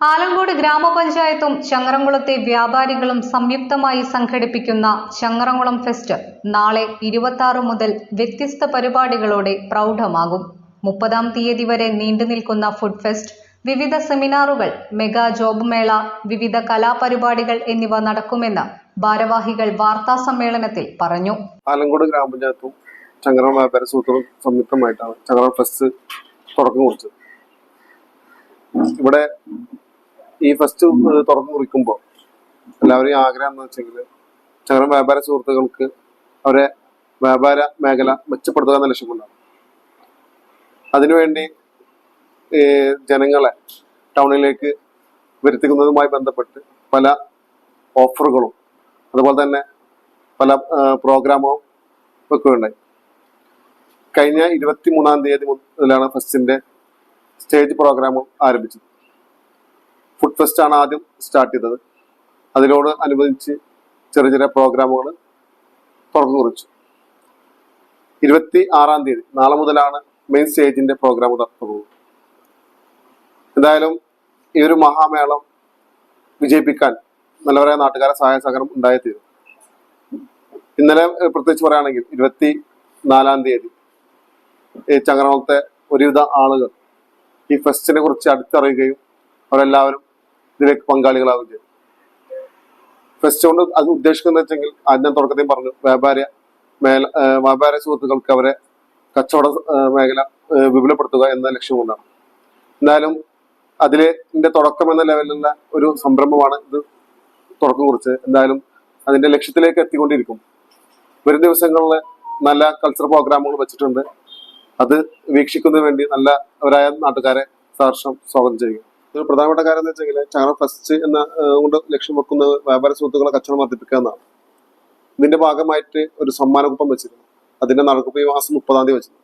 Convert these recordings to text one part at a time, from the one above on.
ആലങ്കോട് ഗ്രാമപഞ്ചായത്തും ചങ്ങറംകുളത്തെ വ്യാപാരികളും സംയുക്തമായി സംഘടിപ്പിക്കുന്ന ചങ്ങറംകുളം ഫെസ്റ്റ് നാളെ ഇരുപത്തി മുതൽ വ്യത്യസ്ത പരിപാടികളോടെ പ്രൗഢമാകും. മുപ്പതാം തീയതി വരെ നീണ്ടുനിൽക്കുന്ന ഫുഡ് ഫെസ്റ്റ് വിവിധ സെമിനാറുകൾ മെഗാ ജോബ് മേള വിവിധ കലാപരിപാടികൾ എന്നിവ നടക്കുമെന്ന് ഭാരവാഹികൾ വാർത്താ സമ്മേളനത്തിൽ പറഞ്ഞു. ആലങ്കോട് ഗ്രാമപഞ്ചായത്തും ചങ്ങറ വ്യാപാര സൂത്രം സംയുക്തമായിട്ടാണ് ചങ്ങറ ഫെസ്റ്റ് തുടക്കം കുറിച്ചത്. ഇവിടെ ഈ ഫസ്റ്റ് തുറന്നു കുറിക്കുമ്പോൾ എല്ലാവരെയും ആഗ്രഹം എന്ന് വെച്ചെങ്കിൽ ചങ്ങരം വ്യാപാര സുഹൃത്തുക്കൾക്ക് അവരെ വ്യാപാര മേഖല മെച്ചപ്പെടുത്തുക എന്ന ലക്ഷ്യമുണ്ടാകും അതിനുവേണ്ടി ജനങ്ങളെ ടൗണിലേക്ക് വരുത്തിക്കുന്നതുമായി ബന്ധപ്പെട്ട് പല ഓഫറുകളും അതുപോലെ തന്നെ പല പ്രോഗ്രാമുകളും വെക്കുകയുണ്ടായി കഴിഞ്ഞ ഇരുപത്തി മൂന്നാം തീയതി മുതലാണ് ഫസ്റ്റിന്റെ സ്റ്റേജ് പ്രോഗ്രാമും ആരംഭിച്ചത്. ഫുഡ് ഫെസ്റ്റ് ആണ് ആദ്യം സ്റ്റാർട്ട് ചെയ്തത്. അതിനോട് അനുബന്ധിച്ച് ചെറിയ ചെറിയ പ്രോഗ്രാമുകൾ തുറന്നു കുറിച്ചു. ഇരുപത്തി ആറാം തീയതി നാളെ മുതലാണ് മെയിൻ സ്റ്റേജിന്റെ പ്രോഗ്രാം തുടങ്ങുന്നത് എന്തായാലും ഈ ഒരു മഹാമേളം വിജയിപ്പിക്കാൻ നല്ലവരായ നാട്ടുകാരെ സഹായ സഹകരണം ഉണ്ടായി തീരും. ഇന്നലെ പ്രത്യേകിച്ച് പറയുകയാണെങ്കിൽ ഇരുപത്തി നാലാം തീയതി ഈ ചങ്ങരകുളത്തെ ഒരുവിധ ആളുകൾ ഈ ഫെസ്റ്റിനെ കുറിച്ച് അടുത്തറിയുകയും അവരെല്ലാവരും ഇതിലേക്ക് പങ്കാളികളാവുകയും ചെയ്തു. ഫെസ്റ്റ് കൊണ്ട് അത് ഉദ്ദേശിക്കുന്നത് വെച്ചെങ്കിൽ ആദ്യം തുടക്കത്തിൽ പറഞ്ഞു വ്യാപാര മേല വ്യാപാര സുഹൃത്തുക്കൾക്ക് അവരെ കച്ചവട മേഖല വിപുലപ്പെടുത്തുക എന്ന ലക്ഷ്യം കൊണ്ടാണ്. എന്നാലും അതിലെ തുടക്കം എന്ന ലെവലിലുള്ള ഒരു സംരംഭമാണ് ഇത് തുടക്കം കുറിച്ച് എന്തായാലും അതിന്റെ ലക്ഷ്യത്തിലേക്ക് എത്തിക്കൊണ്ടിരിക്കും. വരും ദിവസങ്ങളിൽ നല്ല കൾച്ചർ പ്രോഗ്രാമുകൾ വെച്ചിട്ടുണ്ട്. അത് വീക്ഷിക്കുന്നതിന് വേണ്ടി നല്ല അവരായ നാട്ടുകാരെ സഹർഷം സ്വാഗതം ചെയ്യുക ഒരു പ്രധാനപ്പെട്ട കാര്യം എന്ന് വെച്ചെങ്കിൽ ചാനൽ ഫസ്റ്റ് എന്ന കൊണ്ട് ലക്ഷ്യം വെക്കുന്ന വ്യാപാര സുഹൃത്തുക്കളെ കച്ചവടം വർദ്ധിപ്പിക്കുക എന്നാണ് ഇതിന്റെ ഭാഗമായിട്ട് ഒരു സമ്മാനക്കുപ്പം വെച്ചിരുന്നു. അതിന്റെ നറുക്കെടുപ്പ് ഈ മാസം മുപ്പതാം തീയതി വെച്ചിരുന്നു.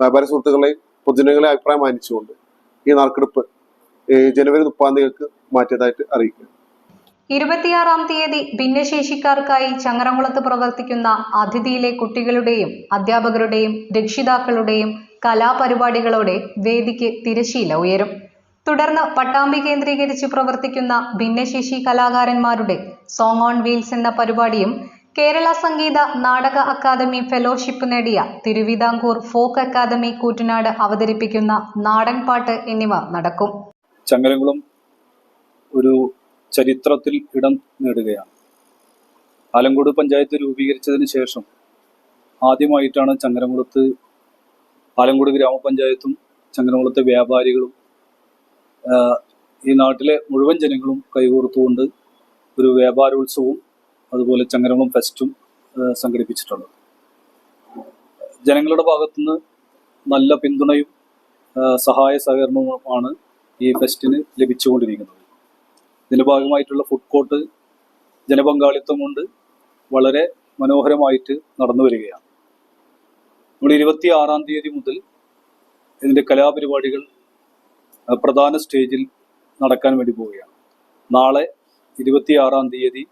വ്യാപാര സുഹൃത്തുക്കളെയും പൊതുജനങ്ങളെ അഭിപ്രായം മാനിച്ചുകൊണ്ട് ഈ നറുക്കെടുപ്പ് ജനുവരി മുപ്പതാം തീയതിക്ക് മാറ്റിയതായിട്ട് അറിയിക്കുക. ഇരുപത്തിയാറാം തീയതി ഭിന്നശേഷിക്കാർക്കായി ചങ്ങരംകുളത്ത് പ്രവർത്തിക്കുന്ന അതിഥിയിലെ കുട്ടികളുടെയും അധ്യാപകരുടെയും രക്ഷിതാക്കളുടെയും കലാപരിപാടികളോടെ വേദിക്ക് തിരശീല ഉയരും. തുടർന്ന് പട്ടാമ്പി കേന്ദ്രീകരിച്ച് പ്രവർത്തിക്കുന്ന ഭിന്നശേഷി കലാകാരന്മാരുടെ സോങ് ഓൺ വീൽസ് എന്ന പരിപാടിയും കേരള സംഗീത നാടക അക്കാദമി ഫെലോഷിപ്പ് നേടിയ തിരുവിതാംകൂർ ഫോക്ക് അക്കാദമി കൂറ്റനാട് അവതരിപ്പിക്കുന്ന നാടൻപാട്ട് എന്നിവ നടക്കും. ചങ്ങലകുളം ഒരു ചരിത്രത്തിൽ ഇടം നേടുകയാണ്. ആലങ്കോട് പഞ്ചായത്ത് രൂപീകരിച്ചതിന് ശേഷം ആദ്യമായിട്ടാണ് ചങ്ങരംകുളത്ത് ആലങ്കോട് ഗ്രാമപഞ്ചായത്തും ചങ്ങരംകുളത്തെ വ്യാപാരികളും ഈ നാട്ടിലെ മുഴുവൻ ജനങ്ങളും കൈകോർത്തുകൊണ്ട് ഒരു വ്യാപാരോത്സവവും അതുപോലെ ചങ്ങരംകുളം ഫെസ്റ്റും സംഘടിപ്പിച്ചിട്ടുണ്ട്. ജനങ്ങളുടെ ഭാഗത്തുനിന്ന് നല്ല പിന്തുണയും സഹായ സഹകരണവുമാണ് ഈ ഫെസ്റ്റിന് ലഭിച്ചുകൊണ്ടിരിക്കുന്നത്. ഇതിന്റെ ഭാഗമായിട്ടുള്ള ഫുഡ് കോർട്ട് ജനപങ്കാളിത്തം കൊണ്ട് വളരെ മനോഹരമായിട്ട് നടന്നു വരികയാണ്. നമ്മൾ ഇരുപത്തി ആറാം തീയതി മുതൽ ഇതിന്റെ കലാപരിപാടികൾ പ്രധാന സ്റ്റേജിൽ നടക്കാൻ വേണ്ടി പോവുകയാണ്. നാളെ ഇരുപത്തിയാറാം തീയതി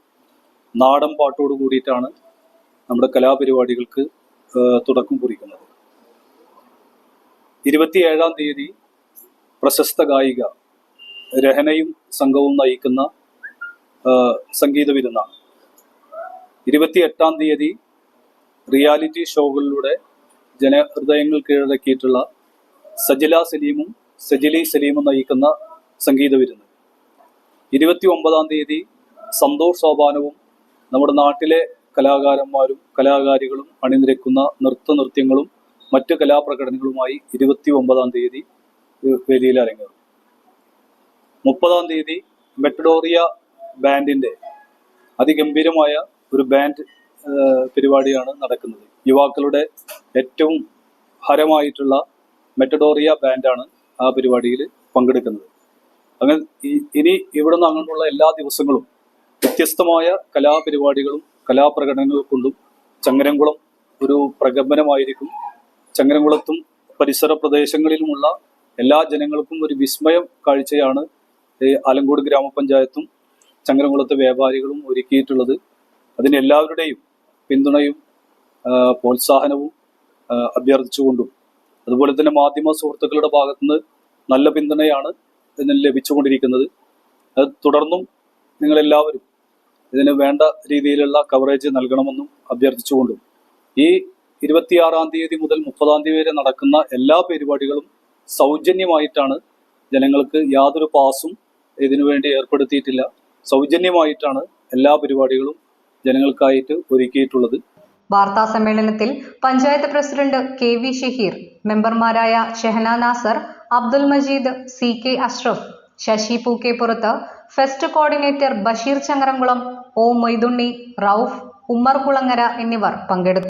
നാടൻ പാട്ടോട് കൂടിയിട്ടാണ് നമ്മുടെ കലാപരിപാടികൾക്ക് തുടക്കം കുറിക്കുന്നത്. ഇരുപത്തിയേഴാം തീയതി പ്രശസ്ത ഗായിക രഹനയും സംഘവും നയിക്കുന്ന സംഗീത വിരുന്നാണ്. ഇരുപത്തിയെട്ടാം തീയതി റിയാലിറ്റി ഷോകളിലൂടെ ജനഹൃദയങ്ങൾ കീഴടക്കിയിട്ടുള്ള സജില സലീമും സജിലി സലീമ നയിക്കുന്ന സംഗീത വിരുന്ന്. ഇരുപത്തി ഒമ്പതാം തീയതി സന്തോഷ് സോപാനവും നമ്മുടെ നാട്ടിലെ കലാകാരന്മാരും കലാകാരികളും അണിനിരക്കുന്ന നൃത്ത നൃത്യങ്ങളും മറ്റ് കലാപ്രകടനങ്ങളുമായി ഇരുപത്തി ഒമ്പതാം തീയതി വേദിയിൽ അരങ്ങേറും. മുപ്പതാം തീയതി മെറ്റഡോറിയ ബാൻഡിന്റെ അതിഗംഭീരമായ ഒരു ബാൻഡ് പരിപാടിയാണ് നടക്കുന്നത്. യുവാക്കളുടെ ഏറ്റവും ഹരമായിട്ടുള്ള മെറ്റഡോറിയ ബാൻഡാണ് ആ പരിപാടിയിൽ പങ്കെടുക്കുന്നത്. അങ്ങനെ ഇനി ഇവിടുന്ന് അങ്ങോട്ടുള്ള എല്ലാ ദിവസങ്ങളും വ്യത്യസ്തമായ കലാപരിപാടികളും കലാപ്രകടനങ്ങൾ കൊണ്ടും ചങ്ങരംകുളം ഒരു പ്രകമ്പനമായിരിക്കും. ചങ്ങരംകുളത്തും പരിസര പ്രദേശങ്ങളിലുമുള്ള എല്ലാ ജനങ്ങൾക്കും ഒരു വിസ്മയം കാഴ്ചയാണ് ആലങ്കോട് ഗ്രാമപഞ്ചായത്തും ചങ്ങരംകുളത്തെ വ്യാപാരികളും ഒരുക്കിയിട്ടുള്ളത്. അതിന് എല്ലാവരുടെയും പിന്തുണയും പ്രോത്സാഹനവും അഭ്യർത്ഥിച്ചുകൊണ്ടും അതുപോലെ തന്നെ മാധ്യമ സുഹൃത്തുക്കളുടെ ഭാഗത്തുനിന്ന് നല്ല പിന്തുണയാണ് ഇതിന് ലഭിച്ചുകൊണ്ടിരിക്കുന്നത്. അത് തുടർന്നും നിങ്ങളെല്ലാവരും ഇതിന് വേണ്ട രീതിയിലുള്ള കവറേജ് നൽകണമെന്നും അഭ്യർത്ഥിച്ചുകൊണ്ടും ഈ ഇരുപത്തിയാറാം തീയതി മുതൽ മുപ്പതാം തീയതി വരെ നടക്കുന്ന എല്ലാ പരിപാടികളും സൗജന്യമായിട്ടാണ് ജനങ്ങൾക്ക് യാതൊരു പാസും ഇതിനു വേണ്ടി ഏർപ്പെടുത്തിയിട്ടില്ല. സൗജന്യമായിട്ടാണ് എല്ലാ പരിപാടികളും ജനങ്ങൾക്കായിട്ട് ഒരുക്കിയിട്ടുള്ളത്. വാർത്താ സമ്മേളനത്തിൽ panchayat president K V Shaheer മെമ്പർമാരായ Shehana Nasar Abdul Majeed C K Ashraf Shashi Pookkeppurath fest coordinator Basheer Changaramkulam O Moidunni Rauf Ummer Kulangara എന്നിവർ പങ്കെടുത്തു.